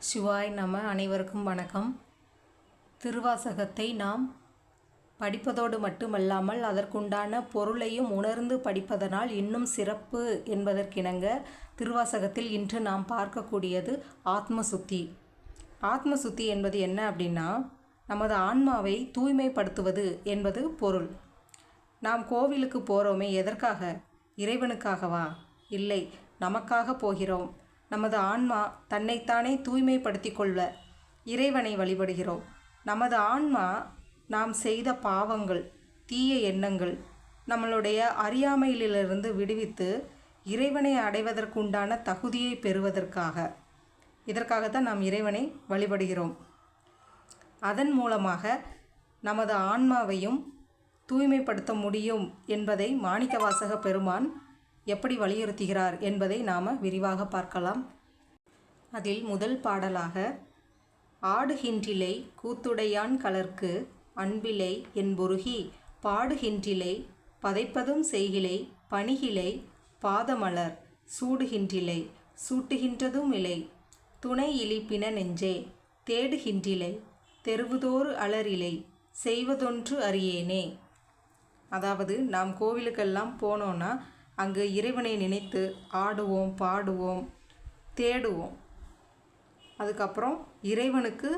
சிவாய் நம அனைவருக்கும் வணக்கம். திருவாசகத்தை நாம் படிப்பதோடு மட்டுமல்லாமல் அதற்குண்டான பொருளையும் உணர்ந்து படிப்பதனால் இன்னும் சிறப்பு என்பதற்கிணங்க திருவாசகத்தில் இன்று நாம் பார்க்கக்கூடியது ஆத்ம சுத்தி ஆத்ம சுத்தி என்பது என்ன அப்படின்னா நமது ஆன்மாவை தூய்மைப்படுத்துவது என்பது பொருள். நாம் கோவிலுக்கு போகிறோமே எதற்காக? இறைவனுக்காகவா? இல்லை நமக்காக போகிறோம். நமது ஆன்மா தன்னைத்தானே தூய்மைப்படுத்தி கொள்ள இறைவனை வழிபடுகிறோம். நமது ஆன்மா நாம் செய்த பாவங்கள் தீய எண்ணங்கள் நம்மளுடைய அறியாமையிலிருந்து விடுவித்து இறைவனை அடைவதற்குண்டான தகுதியை பெறுவதற்காக இதற்காகத்தான் நாம் இறைவனை வழிபடுகிறோம். அதன் மூலமாக நமது ஆன்மாவையும் தூய்மைப்படுத்த முடியும் என்பதை மாணிக்கவாசக பெருமான் எப்படி வலியுறுத்துகிறார் என்பதை நாம் விரிவாக பார்க்கலாம். அதில் முதல் பாடலாக ஆடுகின்றிலை கூத்துடையான் கலர்க்கு அன்பிலை என்பொருகி பாடுகின்றிலை பதைப்பதும் செய்கிலை பணிகிலை பாதமலர் சூடுகின்றிலை சூட்டுகின்றதும் இலை துணை இழிப்பின நெஞ்சே தேடுகின்றிலை தெருவுதோறு அலரிலை செய்வதொன்று அறியேனே. அதாவது நாம் கோவிலுக்கெல்லாம் போனோன்னா அங்கு இறைவனை நினைத்து ஆடுவோம் பாடுவோம் தேடுவோம். அதுக்கப்புறம் இறைவனுக்கு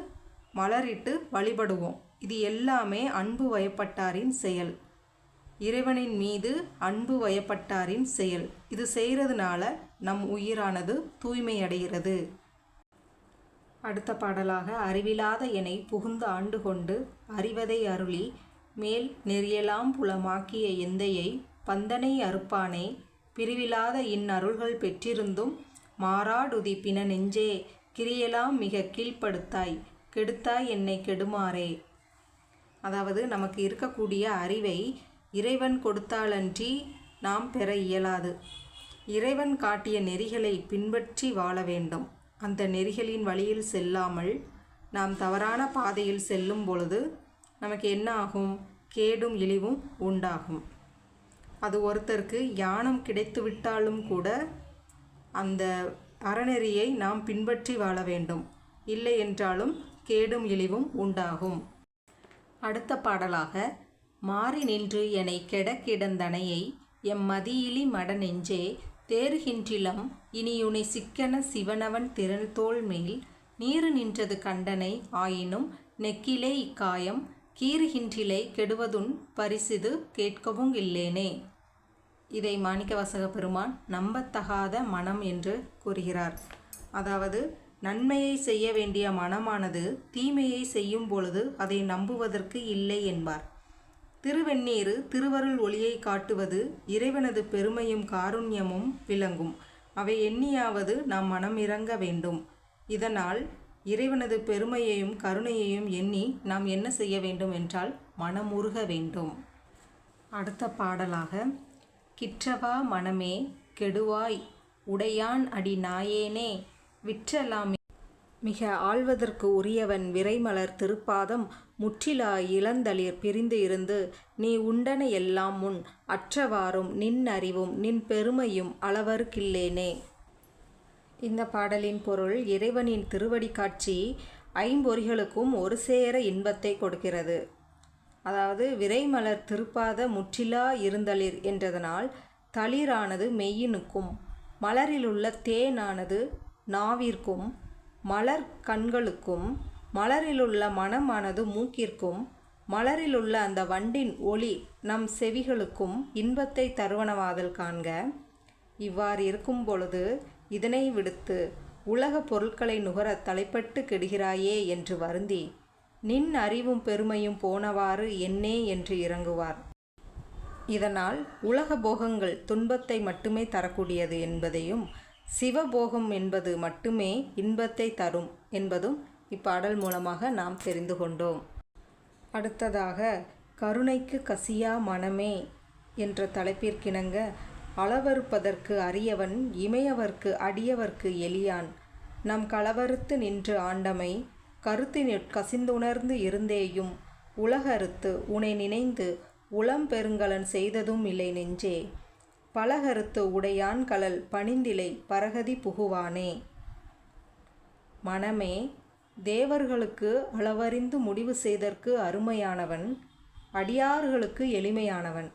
மலரிட்டு வழிபடுவோம். இது எல்லாமே அன்பு வயப்பட்டாரின் செயல். இறைவனின் மீது அன்பு வயப்பட்டாரின் செயல். இது செய்கிறதுனால நம் உயிரானது தூய்மையடைகிறது. அடுத்த பாடலாக அறிவிலாத எனை புகுந்து ஆண்டு கொண்டு அறிவதை அருளி மேல் நெறியலாம் புலமாக்கிய எந்தையை பந்தனை அறுப்பானே? பிரிவிலாத இன்னருள்கள் பெற்றிருந்தும் மாறாடுதி பின நெஞ்சே கிரியெல்லாம் மிக கீழ்ப்படுத்தாய் கெடுத்தாய் என்னை கெடுமாறே. அதாவது நமக்கு இருக்கக்கூடிய அறிவை இறைவன் கொடுத்தாலன்றி நாம் பெற இயலாது. இறைவன் காட்டிய நெறிகளை பின்பற்றி வாழ வேண்டும். அந்த நெறிகளின் வழியில் செல்லாமல் நாம் தவறான பாதையில் செல்லும் பொழுது நமக்கு என்ன ஆகும்? கேடும் இழிவும் உண்டாகும். அது ஒருத்தருக்கு யானம் கிடைத்து விட்டாலும் கூட அந்த அறநெறியை நாம் பின்பற்றி வாழ வேண்டும். இல்லை என்றாலும் கேடும் இழிவும் உண்டாகும். அடுத்த பாடலாக மாறி நின்று எனை கெடக்கிடந்தனையை எம் மதியிலி மட நெஞ்சே தேறுகின்றிலம் இனியுனை சிக்கன சிவனவன் திறன்தோள் மேல் நீறு நின்றது கண்டனை ஆயினும் நெக்கிலே இக்காயம் கீறுகின்றிலை கெடுவதுன் பரிசிது கேட்கவும் இல்லேனே. இதை மாணிக்கவாசக பெருமான் நம்பத்தகாத மனம் என்று கூறுகிறார். அதாவது நன்மையை செய்ய வேண்டிய மனமானது தீமையை செய்யும் பொழுது அதை நம்புவதற்கு இல்லை என்பார். திருவெண்ணீரு திருவருள் ஒளியை காட்டுவது இறைவனது பெருமையும் காருண்யமும் விளங்கும். அவை எண்ணியாவது நாம் மனம் இறங்க வேண்டும். இதனால் இறைவனது பெருமையையும் கருணையையும் எண்ணி நாம் என்ன செய்ய வேண்டும் என்றால் மனமுருக வேண்டும். அடுத்த பாடலாக கிற்றவா மனமே கெடுவாய் உடையான் அடி நாயேனே விற்றலாமே. மிக ஆழ்வதற்கு உரியவன் விரைமலர் திருப்பாதம் முற்றிலா இளந்தளிர் பிரிந்து இருந்து நீ உண்டன எல்லாம் முன் அற்றவாறும் நின் அறிவும் நின் பெருமையும் அளவருக்கில்லேனே இந்த பாடலின் பொருள் இறைவனின் திருவடி காட்சி ஐம்பொறிகளுக்கும் ஒரு சேர இன்பத்தை கொடுக்கிறது. அதாவது விரைமலர் திருப்பாத முற்றிலா இருந்தளிர் என்றதனால் தளிரானது மெய்யினுக்கும் மலரிலுள்ள தேனானது நாவிற்கும் மலர் கண்களுக்கும் மலரிலுள்ள மனமானது மூக்கிற்கும் மலரிலுள்ள அந்த வண்டின் ஒளி நம் செவிகளுக்கும் இன்பத்தை தருவனவாதல் காண்க. இவ்வாறு இருக்கும் பொழுது இதனை விடுத்து உலக பொருட்களை நுகர தலைப்பட்டு கெடுகிறாயே என்று வருந்தி நின் அறிவும் பெருமையும் போனவாறு என்னே என்று இறங்குவார். இதனால் உலக போகங்கள் துன்பத்தை மட்டுமே தரக்கூடியது என்பதையும் சிவபோகம் என்பது மட்டுமே இன்பத்தை தரும் என்பதும் இப்பாடல் மூலமாக நாம் தெரிந்து கொண்டோம். அடுத்ததாக கருணைக்கு கசியா மனமே என்ற தலைப்பிற்கிணங்க அளவறுப்பதற்கு அரியவன் இமையவர்க்கு அடியவர்க்கு எளியான். நம் களவறுத்து நின்று ஆண்டமை கருத்தினிற் கசிந்துணர்ந்து இருந்தேயும் உலகறுத்து உனை நினைந்து உளம் பெருங்கலன் செய்ததும் இல்லை நெஞ்சே. பலகருத்து உடையான் கலல் பணிந்திலை பரகதி புகுவானே. மனமே தேவர்களுக்கு அளவறிந்து முடிவு செய்தற்கு அருமையானவன் அடியார்களுக்கு எளிமையானவன்.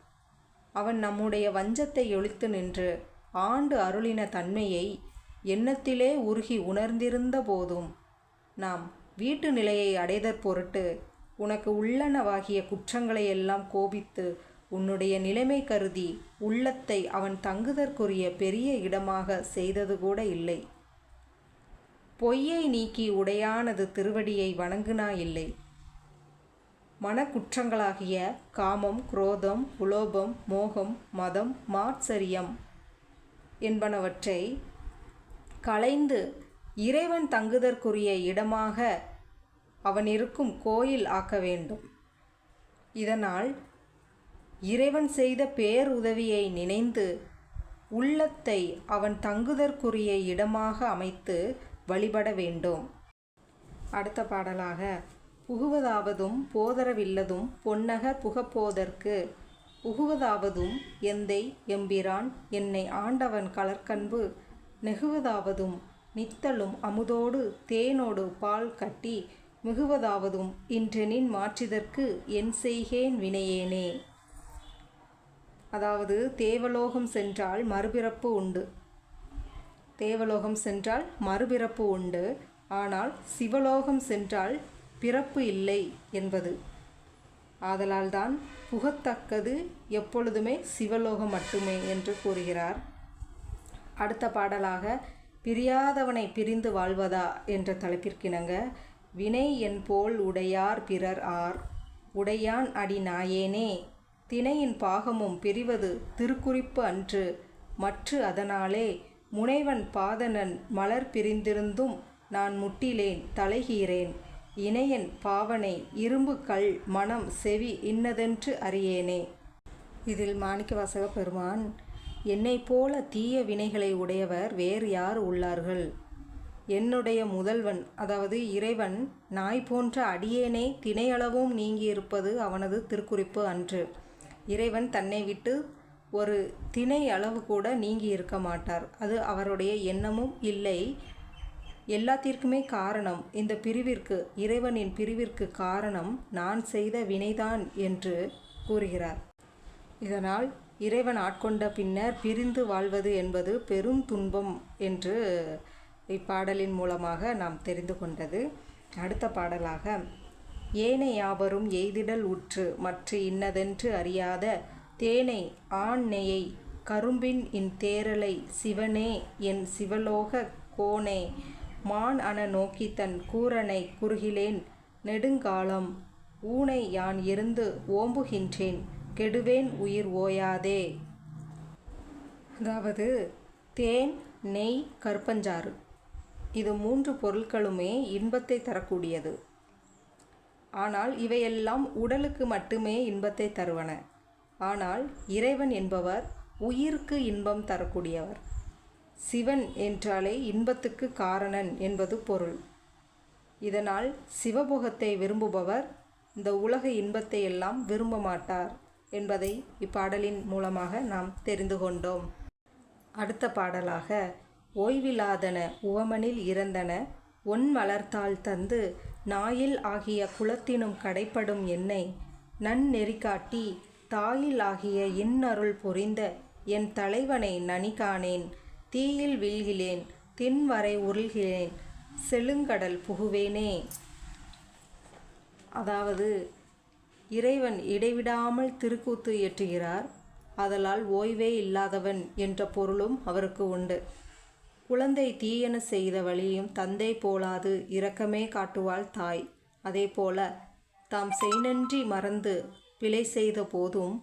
அவன் நம்முடைய வஞ்சத்தை ஒழித்து நின்று ஆண்டு அருளின தன்மையை எண்ணத்திலே உருகி உணர்ந்திருந்த போதும் நாம் வீட்டு நிலையை அடைதற் பொருட்டு உனக்கு உள்ளனவாகிய குற்றங்களை எல்லாம் கோபித்து உன்னுடைய நிலைமை கருதி உள்ளத்தை அவன் தங்குதற்குரிய பெரிய இடமாக செய்தது கூட இல்லை. பொய்யை நீக்கி உடையானது திருவடியை வணங்குனா இல்லை. மனக்குற்றங்களாகிய காமம் குரோதம் உலோபம் மோகம் மதம் மாத்சரியம் என்பனவற்றை களைந்து இறைவன் தங்குதற்குரிய இடமாக அவன் இருக்கும் கோயில் ஆக்க வேண்டும். இதனால் இறைவன் செய்த பேருதவியை நினைந்து உள்ளத்தை அவன் தங்குதற்குரிய இடமாக அமைத்து வழிபட வேண்டும். அடுத்த பாடலாக புகுவதாவதும் போதரவில்லதும் பொன்னக புகப்போதற்கு. புகுவதாவதும் எந்தை எம்பிரான் என்னை ஆண்டவன் கலர்கண்பு நெகுவதாவதும் நித்தலும் அமுதோடு தேனோடு பால் கட்டி. மிகுவதாவதும் இன்றெனின் மாற்றிதற்கு என் செய்கேன் வினையேனே. அதாவது தேவலோகம் சென்றால் மறுபிறப்பு உண்டு. தேவலோகம் சென்றால் மறுபிறப்பு உண்டு. ஆனால் சிவலோகம் சென்றால் பிறப்பு இல்லை என்பது. ஆதலால்தான் புகத்தக்கது எப்பொழுதுமே சிவலோகம் மட்டுமே என்று கூறுகிறார். அடுத்த பாடலாக பிரியாதவனை பிரிந்து வாழ்வதா என்ற தலைப்பிற்கிணங்க வினை என் போல் உடையார் பிறர் ஆர் உடையான் அடி நாயேனே திணையின் பாகமும் பிரிவது திருக்குறிப்பு அன்று மற்று அதனாலே முனைவன் பாதனன் மலர் பிரிந்திருந்தும் நான் முட்டிலேன் தலைகீரேன் இணையன் பாவனை இரும்பு கல் மனம் செவி இன்னதென்று அறியேனே. இதில் மாணிக்கவாசக பெருமான் என்னை போல தீய வினைகளை உடையவர் வேறு யார் உள்ளார்கள்? என்னுடைய முதல்வன் அதாவது இறைவன் நாய் போன்ற அடியேனே திணையளவும் நீங்கியிருப்பது அவனது திருக்குறிப்பு அன்று. இறைவன் தன்னை விட்டு ஒரு திணை அளவு கூட நீங்கி இருக்க மாட்டார். அது அவருடைய எண்ணமும் இல்லை எல்லாத்திற்குமே காரணம் இந்த பிரிவிற்கு இறைவனின் பிரிவிற்கு காரணம் நான் செய்த வினைதான் என்று கூறுகிறார். இதனால் இறைவன் ஆட்கொண்ட பின்னர் பிரிந்து வாழ்வது என்பது பெரும் துன்பம் என்று இப்பாடலின் மூலமாக நாம் தெரிந்து கொண்டது. அடுத்த பாடலாக ஏனை யாவரும் எய்திடல் உற்று மற்ற இன்னதென்று அறியாத தேனை ஆண் நெயை கரும்பின் இன் தேரலை சிவனே என் சிவலோக கோனே மான் அன நோக்கி தன் கூரனை குறுகிலேன் நெடுங்காலம் ஊனை யான் இருந்து ஓம்புகின்றேன் கெடுவேன் உயிர் ஓயாதே அதாவது தேன் நெய் கற்பஞ்சாறு இது மூன்று பொருட்களுமே இன்பத்தை தரக்கூடியது. ஆனால் இவையெல்லாம் உடலுக்கு மட்டுமே இன்பத்தை தருவன. ஆனால் இறைவன் என்பவர் உயிருக்கு இன்பம் தரக்கூடியவர். சிவன் என்றாலே இன்பத்துக்கு காரணன் என்பது பொருள். இதனால் சிவபோகத்தை விரும்புபவர் இந்த உலக இன்பத்தை எல்லாம் விரும்ப மாட்டார் என்பதை இப்பாடலின் மூலமாக நாம் தெரிந்து கொண்டோம். அடுத்த பாடலாக ஓய்வில்லாதன உவமனில் இறந்தன ஒன் வளர்த்தால் தந்து நாயில் ஆகிய குலத்தினும் கடைப்படும் என்னை நன்னெறி காட்டி தாயில் ஆகிய இன்னருள் புரிந்த என் தலைவனை நனிகானேன் தீயில் வீழ்கிலேன் தின்வரை உருள்கிறேன் செழுங்கடல் புகுவேனே. அதாவது இறைவன் இடைவிடாமல் திருக்கூத்து இயற்றுகிறார் அதலால் ஓய்வே இல்லாதவன் என்ற பொருளும் அவருக்கு உண்டு. குழந்தை தீயன செய்த வழியும் தந்தை போலாது இரக்கமே காட்டுவாள் தாய். அதேபோல தாம் செய்நன்றி மறந்து பிழை செய்த போதும்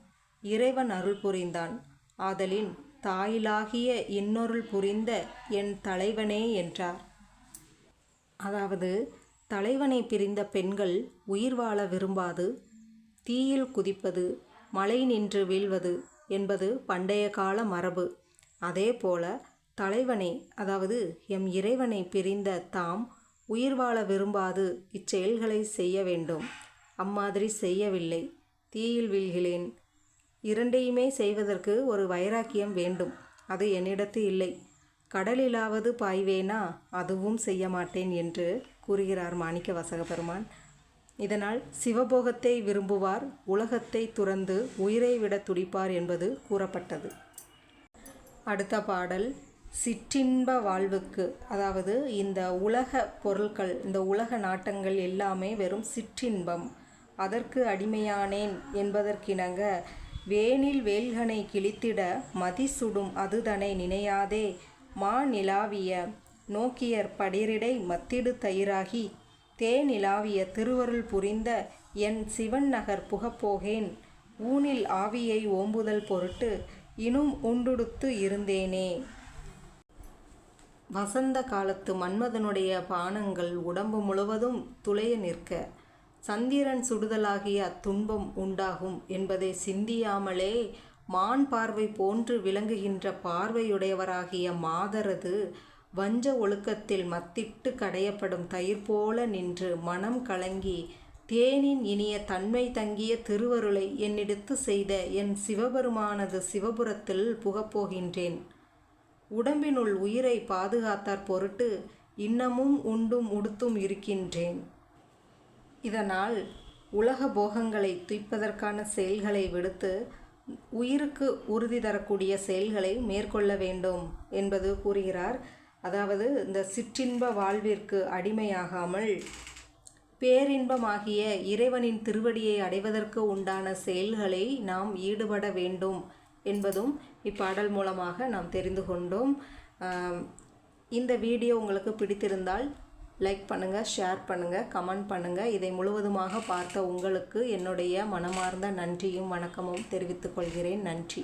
இறைவன் அருள் புரிந்தான். ஆதலின் தாயிலாகிய இன்னொருள் புரிந்த என் தலைவனே என்றார். அதாவது தலைவனை பிரிந்த பெண்கள் உயிர் வாழ விரும்பாது தீயில் குதிப்பது மழை நின்று வீழ்வது என்பது பண்டைய கால மரபு. அதேபோல தலைவனை அதாவது எம் இறைவனை பிரிந்த தாம் உயிர் வாழ விரும்பாது இச்செயல்களை செய்ய வேண்டும். அம்மாதிரி செய்யவில்லை. தீயில் வீழ்கிறேன் இரண்டையுமே செய்வதற்கு ஒரு வைராக்கியம் வேண்டும். அது என்னிடத்து இல்லை. கடலிலாவது பாய்வேனா? அதுவும் செய்ய மாட்டேன் என்று கூறுகிறார் மாணிக்க வசக பெருமான் இதனால் சிவபோகத்தை விரும்புவார் உலகத்தை துறந்து உயிரை விட துடிப்பார் என்பது கூறப்பட்டது. அடுத்த பாடல் சிற்றின்ப வாழ்வுக்கு. அதாவது இந்த உலக பொருட்கள் இந்த உலக நாட்டங்கள் எல்லாமே வெறும் சிற்றின்பம். அதற்கு அடிமையானேன் என்பதற்கிணங்க வேனில் வேல்கனை கிழித்திட மதி சுடும் அதுதனை நினையாதே. மா நிலாவிய நோக்கியர் படிரிடை மத்திடு தயிராகி தேனிலாவிய திருவருள் புரிந்த என் சிவன் நகர் புகப்போகேன். ஊனில் ஆவியை ஓம்புதல் பொருட்டு இனும் உண்டுடுத்து இருந்தேனே. வசந்த காலத்து மன்மதனுடைய பானங்கள் உடம்பு முழுவதும் துளைய நிற்க சந்திரன் சுடுதலாகிய அத்துன்பம் உண்டாகும் என்பதை சிந்தியாமலே மான் பார்வை போன்று விளங்குகின்ற பார்வையுடையவராகிய மாதரது வஞ்ச ஒழுக்கத்தில் மத்திட்டு கடையப்படும் தயிர் போல நின்று மனம் கலங்கி தேனின் இனிய தன்மை தங்கிய திருவருளை என்னிடத்து செய்த என் சிவபெருமானது சிவபுரத்தில் புகப்போகின்றேன். உடம்பினுள் உயிரை பாதுகாத்தார் பொருட்டு இன்னமும் உண்டும் உடுத்தும் இருக்கின்றேன். இதனால் உலக போகங்களை துய்ப்பதற்கான செயல்களை விடுத்து உயிருக்கு உறுதி தரக்கூடிய செயல்களை மேற்கொள்ள வேண்டும் என்பது கூறுகிறார். அதாவது இந்த சிற்றின்ப வாழ்விற்கு அடிமையாகாமல் பேரின்பமாகிய இறைவனின் திருவடியை அடைவதற்கு உண்டான செயல்களை நாம் ஈடுபட வேண்டும் என்பதும் இப்பாடல் மூலமாக நாம் தெரிந்து கொண்டோம். இந்த வீடியோ உங்களுக்கு பிடித்திருந்தால் லைக் பண்ணுங்கள் ஷேர் பண்ணுங்கள் கமெண்ட் பண்ணுங்கள் இதை முழுவதுமாக பார்த்த உங்களுக்கு என்னுடைய மனமார்ந்த நன்றியும் வணக்கமும் தெரிவித்துக் கொள்கிறேன். நன்றி.